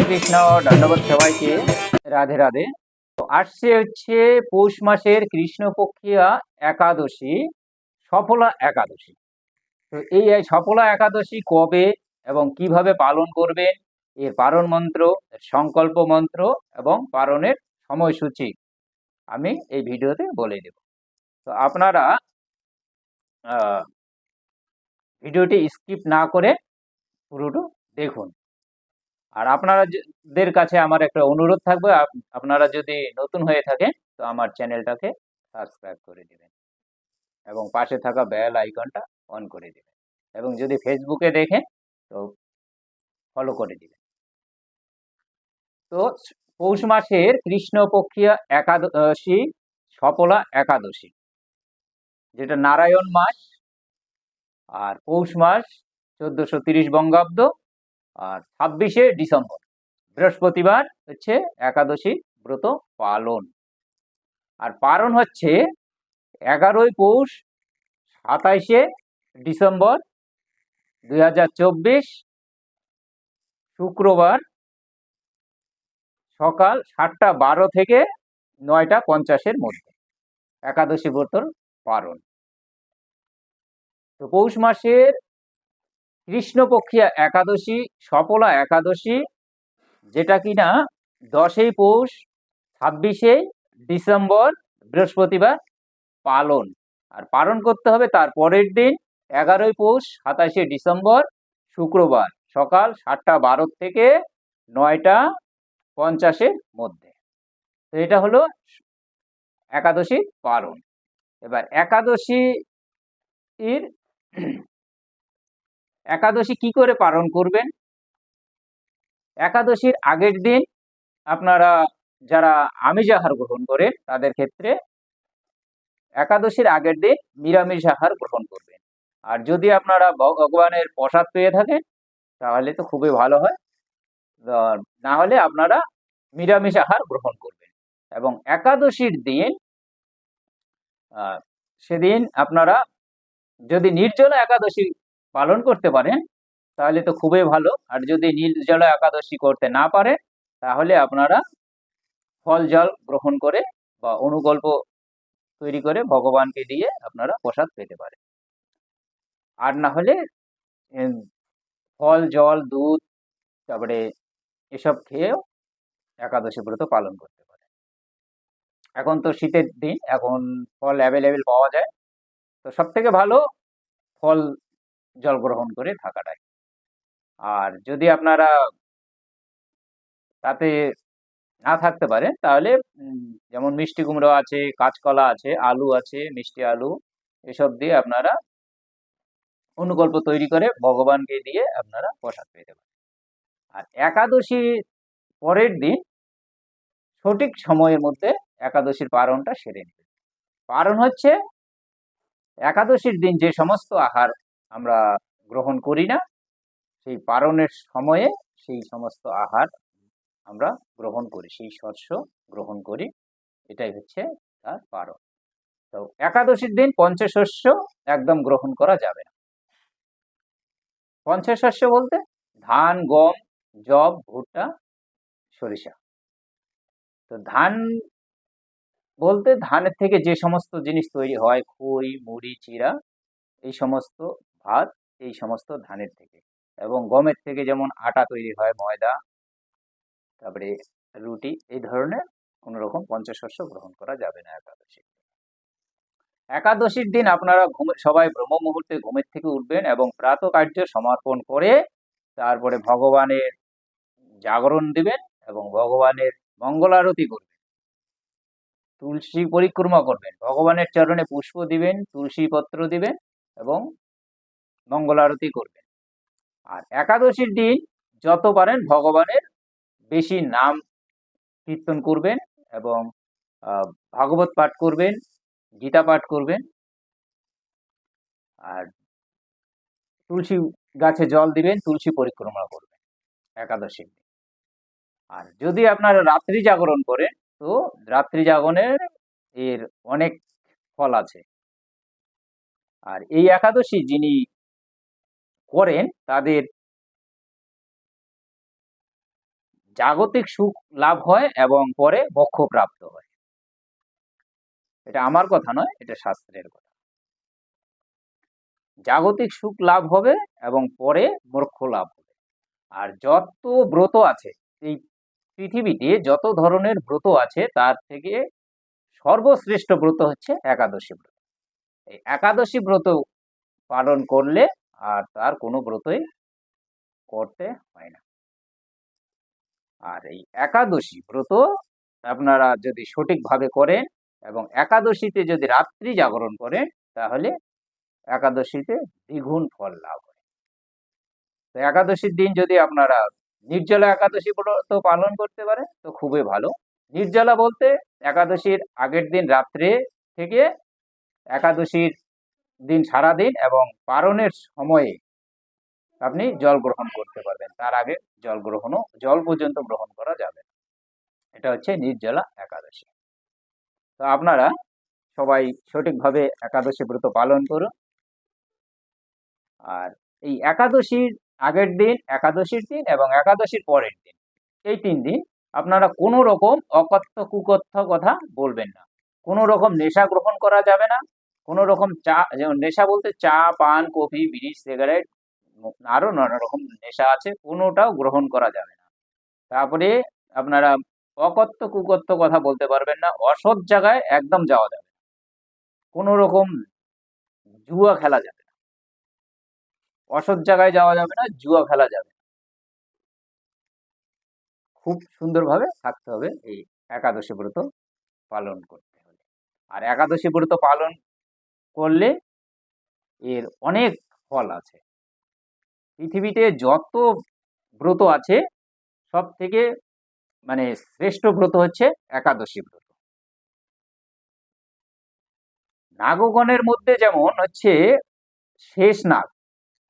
কৃষ্ণ ধন্যবাদ সবাইকে। রাধে রাধে। তো আসছে হচ্ছে পৌষ মাসের কৃষ্ণপক্ষিয়া একাদশী, সফলা একাদশী। তো এই সফলা একাদশী কবে এবং কীভাবে পালন করবেন এর পারণ মন্ত্র সংকল্প মন্ত্র এবং পারণের সময়সূচি আমি এই ভিডিওতে বলে দেব। তো আপনারা ভিডিওটি স্কিপ না করে পুরোটা দেখুন। আর আপনারাদের কাছে আমার একটা অনুরোধ থাকবে, আপ- আপনারা যদি নতুন হয়ে থাকেন, তো আমার চ্যানেলটাকে সাবস্ক্রাইব করে দিবেন এবং পাশে থাকা বেল আইকনটা অন করে দিবেন এবং যদি ফেসবুকে দেখেন, তো ফলো করে দিবেন। তো পৌষ মাসের কৃষ্ণপক্ষিয়া একাদশী, সফলা একাদশী, যেটা নারায়ণ মাস, আর পৌষ মাস চোদ্দশো তিরিশ বঙ্গাব্দ আর ছাব্বিশে ডিসেম্বর। বৃহস্পতিবার হচ্ছে একাদশী ব্রত পালন। আর পালন হচ্ছে এগারোই পৌষ সাতাইশে ডিসেম্বর দুই হাজার চব্বিশ শুক্রবার সকাল সাতটা বারো থেকে নয়টা পঞ্চাশের মধ্যে একাদশী ব্রতর পালন। তো পৌষ মাসের কৃষ্ণপক্ষিয়া একাদশী, সফলা একাদশী, যেটা কিনা দশই পৌষ, ছাব্বিশে ডিসেম্বর, বৃহস্পতিবার পালন। আর পালন করতে হবে তার পরের দিন, এগারোই পৌষ, সাতাশে ডিসেম্বর, শুক্রবার, সকাল সাতটা বারো থেকে নয়টা পঞ্চাশের মধ্যে। তো এটা হলো একাদশী পালন। এবার একাদশী এর একাদশী কি করে পালন করবেন? একাদশীর আগের দিন আপনারা যারা আমিষ আহার গ্রহণ করেন, তাদের ক্ষেত্রে একাদশীর আগের দিন নিরামিষ আহার গ্রহণ করবেন। আর যদি আপনারা ভগবানের প্রসাদ পেয়ে থাকেন, তাহলে তো খুবই ভালো হয়। না হলে আপনারা নিরামিষ আহার গ্রহণ করবেন। এবং একাদশীর দিন সেদিন আপনারা যদি নির্জলা একাদশী পালন করতে পারেন তাহলে তো খুবই ভালো। আর যদি নির্জলা একাদশী করতে না পারে, তাহলে আপনারা ফল জল গ্রহণ করে বা অনুকল্প তৈরি করে ভগবানকে দিয়ে আপনারা প্রসাদ পেতে পারেন। আর না হলে ফল, জল, দুধ, তারপরে এসব খেয়েও একাদশী ব্রত পালন করতে পারে এখন তো শীতের দিন, এখন ফল অ্যাভেলেবেল পাওয়া যায়। তো সব থেকে ভালো ফল জল গ্রহণ করে থাকাটাই। আর যদি আপনারা তাতে না থাকতে পারে তাহলে যেমন মিষ্টি কুমড়ো আছে, কাঁচকলা আছে, আলু আছে, মিষ্টি আলু, এসব দিয়ে আপনারা অনুকল্প তৈরি করে ভগবানকে দিয়ে আপনারা প্রসাদ পেতে পারেন। আর একাদশী পরের দিন সঠিক সময়ের মধ্যে একাদশীর পারণটা সেরে নেবে পারণ হচ্ছে একাদশীর দিন যে সমস্ত আহার আমরা গ্রহণ করি না, সেই পারণের সময়ে সেই সমস্ত আহার আমরা গ্রহণ করি, সেই শস্য গ্রহণ করি, এটাই হচ্ছে তার পারণ। তো একাদশীর দিন পঞ্চশস্য একদম গ্রহণ করা যাবে না। পঞ্চশস্য বলতে ধান, গম জব ভুট্টা, সরিষা। তো ধান বলতে ধানের থেকে যে সমস্ত জিনিস তৈরি হয়, খই, মুড়ি চিরা এই সমস্ত ভাত, এই সমস্ত ধানের থেকে। এবং গমের থেকে যেমন আটা তৈরি হয়, ময়দা, তারপরে রুটি, এই ধরনের কোনো রকম পঞ্চশস্য গ্রহণ করা যাবে না একাদশী। একাদশীর দিন আপনারা সবাই ব্রহ্ম মুহূর্তে ঘুমের থেকে উঠবেন এবং প্রাত কার্য সমর্পণ করে তারপরে ভগবানের জাগরণ দিবেন এবং ভগবানের মঙ্গল আরতি করবেন। তুলসী পরিক্রমা করবেন। ভগবানের চরণে পুষ্প দিবেন, তুলসী পত্র দিবেন এবং মঙ্গল আরতি করবেন আর একাদশীর দিন যত পারেন ভগবানের বেশি নাম কীর্তন করবেন এবং ভাগবত পাঠ করবেন, গীতা পাঠ করবেন, আর তুলসী গাছে জল দিবেন, তুলসী পরিক্রমা করবেন একাদশীর দিন। আর যদি আপনারা রাত্রি জাগরণ করেন, তো রাত্রি জাগরণের এর অনেক ফল আছে। আর এই একাদশী যিনি করেন, তাদের জাগতিক সুখ লাভ হয় এবং পরে মোক্ষ প্রাপ্ত হয়। এটা আমার কথা নয়, এটা শাস্ত্রের কথা। জাগতিক সুখ লাভ হবে এবং পরে মোক্ষ লাভ হবে। আর যত ব্রত আছে, এই পৃথিবীতে যত ধরনের ব্রত আছে, তার থেকে সর্বশ্রেষ্ঠ ব্রত হচ্ছে একাদশী ব্রত। এই একাদশী ব্রত পালন করলে আর তার কোনো ব্রতই করতে হয় না। আর এই একাদশী ব্রত আপনারা যদি সঠিকভাবে করেন এবং একাদশীতে যদি রাত্রি জাগরণ করেন, তাহলে একাদশীতে দ্বিগুণ ফল লাভ হয়। তো একাদশীর দিন যদি আপনারা নির্জলা একাদশী ব্রত পালন করতে পারেন, তো খুবই ভালো। নির্জলা বলতে একাদশীর আগের দিন রাত্রে থেকে একাদশীর দিন সারা দিন এবং পারণের সময়ে আপনি জল গ্রহণ করতে পারবেন। তার আগে জল গ্রহণও, জল পর্যন্ত গ্রহণ করা যাবে। এটা হচ্ছে নির্জলা একাদশী। তো আপনারা সবাই সঠিকভাবে একাদশী ব্রত পালন করুন। আর এই একাদশীর আগের দিন, একাদশীর দিন এবং একাদশীর পরের দিন, এই তিন দিন আপনারা কোনো রকম অকথ্য কুকথ্য কথা বলবেন না। কোনো রকম নেশা গ্রহণ করা যাবে না। কোনো রকম চা, যেমন নেশা বলতে চা, পান, কফি, বিড়ি, সিগারেট, আরও নানা রকম নেশা আছে, কোনোটাও গ্রহণ করা যাবে না। তারপরে আপনারা অকথ্য, কুকথ্য কথা বলতে পারবেন না, অসৎ জায়গায় একদম যাওয়া যাবে না। কোনো রকম জুয়া খেলা যাবে না। অসৎ জায়গায় যাওয়া যাবে না, জুয়া খেলা যাবে খুব সুন্দরভাবে থাকতে হবে এই একাদশী ব্রত পালন করতে হলে। আর একাদশী ব্রত পালন করলে এর অনেক ফল আছে। পৃথিবীতে যত ব্রত আছে সব থেকে মানে শ্রেষ্ঠ ব্রত হচ্ছে একাদশী ব্রত। নাগগণের মধ্যে যেমন হচ্ছে শেষ নাগ,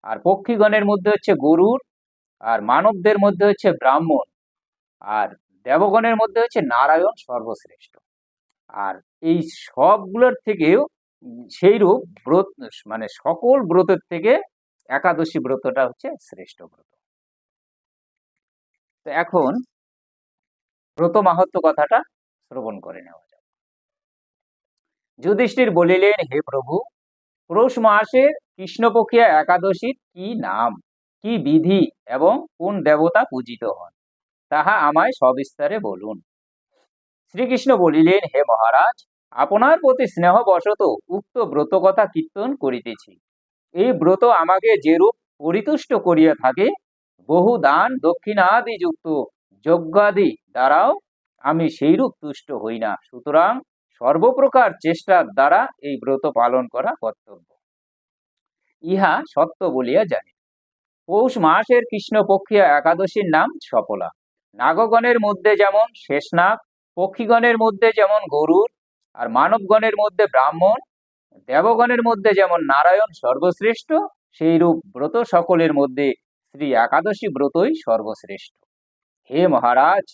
আর পক্ষীগণের মধ্যে হচ্ছে গরুর, আর মানবদের মধ্যে হচ্ছে ব্রাহ্মণ, আর দেবগণের মধ্যে হচ্ছে নারায়ণ সর্বশ্রেষ্ঠ। আর এই সবগুলোর থেকেও সেই রূপ ব্রত মানে সকল ব্রতের থেকে একাদশী ব্রতটা হচ্ছে শ্রেষ্ঠ ব্রত। তো এখন ব্রত মাহাত্ম কথাটা শ্রবণ করে নেওয়া যাক। যুধিষ্ঠির বলিলেন, হে প্রভু, পৌষ মাসের কৃষ্ণপক্ষিয়া একাদশীর কি নাম, কি বিধি এবং কোন দেবতা পূজিত হন, তাহা আমায় সবিস্তারে বলুন। শ্রীকৃষ্ণ বলিলেন, হে মহারাজ আপনার প্রতি স্নেহবশত উক্ত ব্রত কথা কীর্তন করিতেছি। এই ব্রত আমাকে যেরূপ পরিতুষ্ট করিয়া থাকে, বহু দান দক্ষিণাদি যুক্ত যজ্ঞাদি দ্বারাও আমি সেইরূপ তুষ্ট হই না। সুতরাং সর্বপ্রকার চেষ্টার দ্বারা এই ব্রত পালন করা কর্তব্য। ইহা সত্য বলিয়া জানি। পৌষ মাসের কৃষ্ণপক্ষিয়া একাদশীর নাম সফলা। নাগগণের মধ্যে যেমন শেষনাগ, পক্ষীগণের মধ্যে যেমন গরুর আর মানবগণের মধ্যে ব্রাহ্মণ, দেবগণের মধ্যে যেমন নারায়ণ সর্বশ্রেষ্ঠ সেই রূপ ব্রত সকলের মধ্যে শ্রী একাদশী ব্রতই সর্বশ্রেষ্ঠ হে মহারাজ,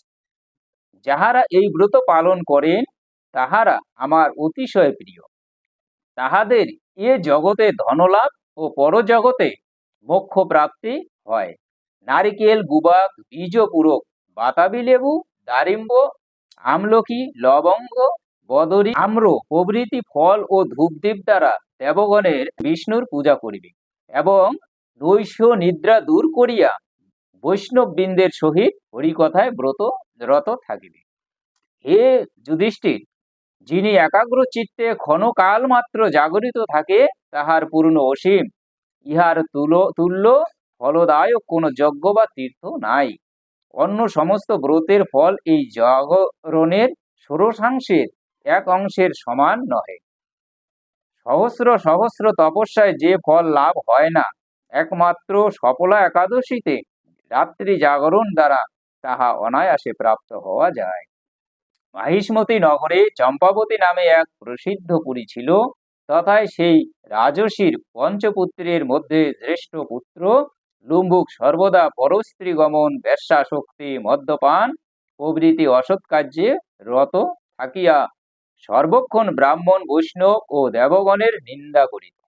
যাহারা এই ব্রত পালন করেন, তাহারা আমার অতিশয় প্রিয়। তাহাদের এ জগতে ধনলাভ ও পরজগতে মোক্ষ প্রাপ্তি হয়। নারিকেল গুবাক বীজপূরক, বাতাবি লেবু, দারিম্ব, আমলকি, লবঙ্গ বদরি আম্র প্রভৃতি ফল ও ধূপদীপ দ্বারা দেবগণের বিষ্ণুর পূজা করিবে এবং নৈশ নিদ্রা দূর করিয়া বৈষ্ণব বৃন্দের সহিত হরিকথায় ব্রত রত থাকিবে। হে যুধিষ্ঠির, যিনি একাগ্র চিত্তে ক্ষণকাল মাত্র জাগরিত থাকে, তাহার পূর্ণ অসীম। ইহার তুল, তুল্য, ফলদায়ক কোনো যজ্ঞ বা তীর্থ নাই। অন্য সমস্ত ব্রতের ফল এই জাগরণের ষোড়শাংশের এক অংশের সমান নহে। সহস্র সহস্র তপস্যায় যে ফল লাভ হয় না, একমাত্র সফলা একাদশীতে রাত্রি জাগরণ দ্বারা তাহা অনায়াসে প্রাপ্ত হওয়া যায়। মাহিষ্মতি নগরে চম্পাবতী নামে এক প্রসিদ্ধ পুরী ছিল, তথায় সেই রাজসীর পঞ্চপুত্রের মধ্যে শ্রেষ্ঠ পুত্র লুম্বুক সর্বদা পরস্ত্রী গমন ব্যবসা শক্তি মদ্যপান, প্রভৃতি অসৎ কার্যে রত থাকিয়া সর্বক্ষণ ব্রাহ্মণ, বৈষ্ণব ও দেবগণের নিন্দা করিত।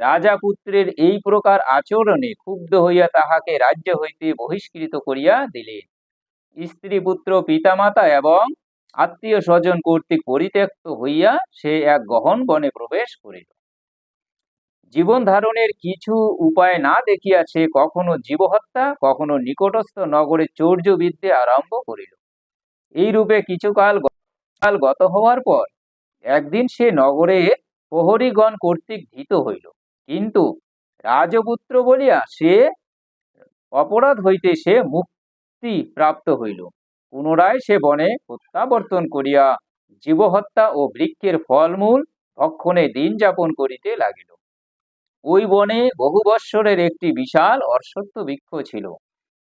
রাজা পুত্রের এই প্রকার আচরণে ক্ষুব্ধ হইয়া তাহাকে রাজ্য হইতে বহিষ্কৃত করিয়া দিলেন। স্ত্রী, পুত্র, পিতামাতা এবং আত্মীয় স্বজন কর্তৃক পরিত্যক্ত হইয়া সে এক গহন বনে প্রবেশ করিল। জীবন ধারণের কিছু উপায় না দেখিয়া সে কখনো জীবহত্যা, কখনো নিকটস্থ নগরে চৌর্য বিদ্যে আরম্ভ করিল। এই রূপে কিছুকাল কাল গত হওয়ার পর একদিন সে নগরে প্রহরীগণ কর্তৃক ধৃত হইল। কিন্তু রাজপুত্র বলিয়া সে অপরাধ হইতে সে মুক্তি প্রাপ্ত হইল। পুনরায় সে বনে প্রত্যাবর্তন করিয়া জীবহত্যা ও বৃক্ষের ফলমূল ভক্ষণে দিন যাপন করিতে লাগিল। ওই বনে বহু বৎসরের একটি বিশাল অশ্বত্থ বৃক্ষ ছিল।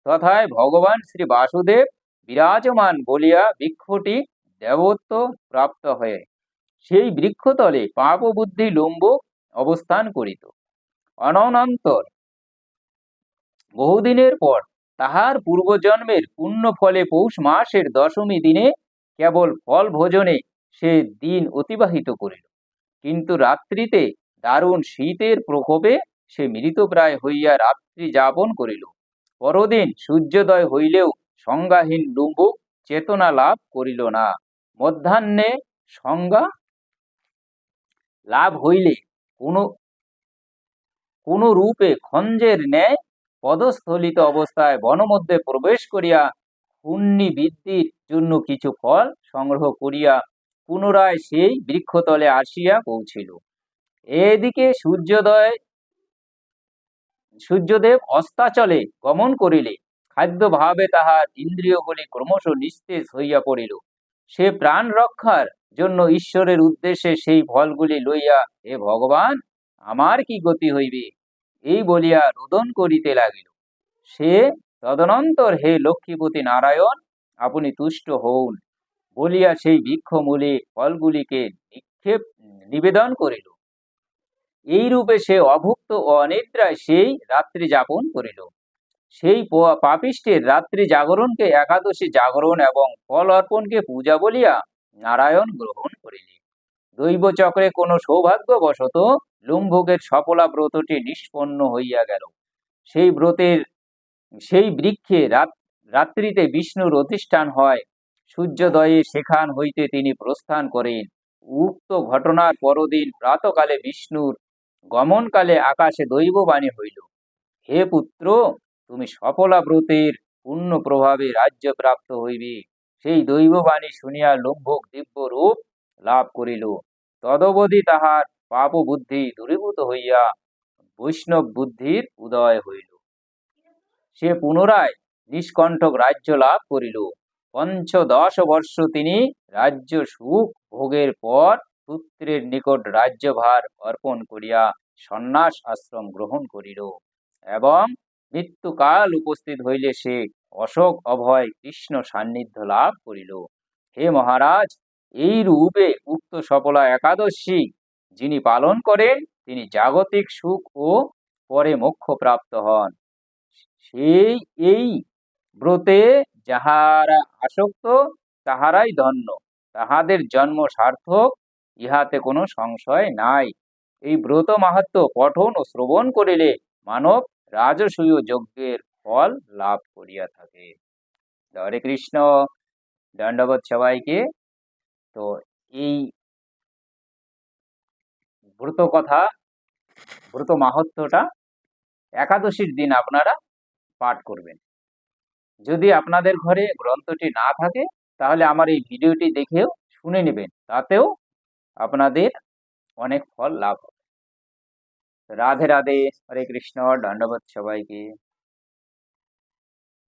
তথায় ভগবান শ্রী বাসুদেব বিরাজমান বলিয়া বৃক্ষটি দেবত্ব প্রাপ্ত হয়ে সেই বৃক্ষতলে পাপ বুদ্ধি লম্ব অবস্থান করিত। অনন্তর বহুদিনের পর তাহার পূর্বজন্মের পুণ্য ফলে পৌষ মাসের দশমী দিনে কেবল ফল ভোজনে সে দিন অতিবাহিত করিল। কিন্তু রাত্রিতে দারুণ শীতের প্রকোপে সে মৃতপ্রায় হইয়া রাত্রি যাপন করিল। পরদিন সূর্যোদয় হইলেও সংজ্ঞাহীন ডুম্বুক চেতনা লাভ করিল না। মধ্যাহ্নে সংজ্ঞা লাভ হইলে কোনো, কোন রূপে খঞ্জের ন্যায় পদস্থলিত অবস্থায় বনমধ্যে প্রবেশ করিয়া পুণ্যি বৃদ্ধির জন্য কিছু ফল সংগ্রহ করিয়া পুনরায় সেই বৃক্ষতলে আসিয়া পৌঁছিল। এদিকে সূর্যোদয়, সূর্যদেব অস্তাচলে গমন করিলে খাদ্যভাবে তাহার ইন্দ্রিয়গুলি ক্রমশ নিস্তেজ হইয়া পড়িল। সে প্রাণ রক্ষার জন্য ঈশ্বরের উদ্দেশ্যে সেই ফলগুলি লইয়া, হে ভগবান, আমার কি গতি হইবে? এই বলিয়া রোদন করিতে লাগিল। সে, তদনন্তর হে লক্ষ্মীপতি নারায়ণ, আপনি তুষ্ট হউন। বলিয়া সেই বৃক্ষমূলে ফলগুলিকে নিক্ষেপ, নিবেদন করিল। এই রূপে সে অভুক্ত ও অনিদ্রায় সেই রাত্রি যাপন করিল। সেই পাপিষ্টের রাত্রি জাগরণকে একাদশী জাগরণ এবং ফল অর্পণকে পূজা বলিয়া নারায়ণ গ্রহণ করিলে দৈব চক্রে কোনো সৌভাগ্যবশত লুম্ভকের সফলা ব্রতটি নিষ্পন্ন হইয়া গেল। সেই ব্রতের, সেই বৃক্ষে রাত- রাত্রিতে বিষ্ণুর অধিষ্ঠান হয়। সূর্যোদয়ে সেখান হইতে তিনি প্রস্থান করেন। উক্ত ঘটনার পরদিন প্রাতকালে বিষ্ণুর গমনকালে আকাশে দৈববাণী হইল, হে পুত্র তুমি সফলা ব্রতের পূর্ণ প্রভাবে রাজ্য প্রাপ্ত হইবে। সেই দৈববাণী শুনিয়া লম্ভক দিব্য রূপ লাভ করিল। তদবধি তাহার পাপ বুদ্ধি দূরীভূত হইয়া বৈষ্ণব বুদ্ধির উদয় হইল। সে পুনরায় নিষ্কণ্ঠক রাজ্য লাভ করিল। পঞ্চদশ বর্ষ তিনি রাজ্য সুখ ভোগের পর পুত্রের নিকট রাজ্যভার অর্পণ করিয়া সন্ন্যাস আশ্রম গ্রহণ করিল এবং মৃত্যুকাল উপস্থিত হইলে সে অশোক অভয় কৃষ্ণ সান্নিধ্য লাভ করিল। হে মহারাজ, এই রূপে উক্ত সফলা একাদশী যিনি পালন করেন, তিনি জাগতিক সুখ ও পরে মোক্ষ প্রাপ্ত হন। সেই এই ব্রতে যাহারা আসক্ত, তাহারাই ধন্য। তাহাদের জন্ম সার্থক, ইহাতে কোনো সংশয় নাই। এই ব্রত মাহাত্ম পঠন ও শ্রবণ করিলে মানব রাজসূয় যজ্ঞের ফল লাভ করিয়া থাকে। হরে কৃষ্ণ। দণ্ডবোধ সবাইকে। তো এই ব্রত কথা, ব্রত মাহাত্মটা একাদশীর দিন আপনারা পাঠ করবেন। যদি আপনাদের ঘরে গ্রন্থটি না থাকে, তাহলে আমার এই ভিডিওটি দেখেও শুনে নেবেন। তাতেও আপনাদের অনেক ফল লাভ হবে। রাধে রাধে হরে কৃষ্ণ দণ্ডবোধ সবাইকে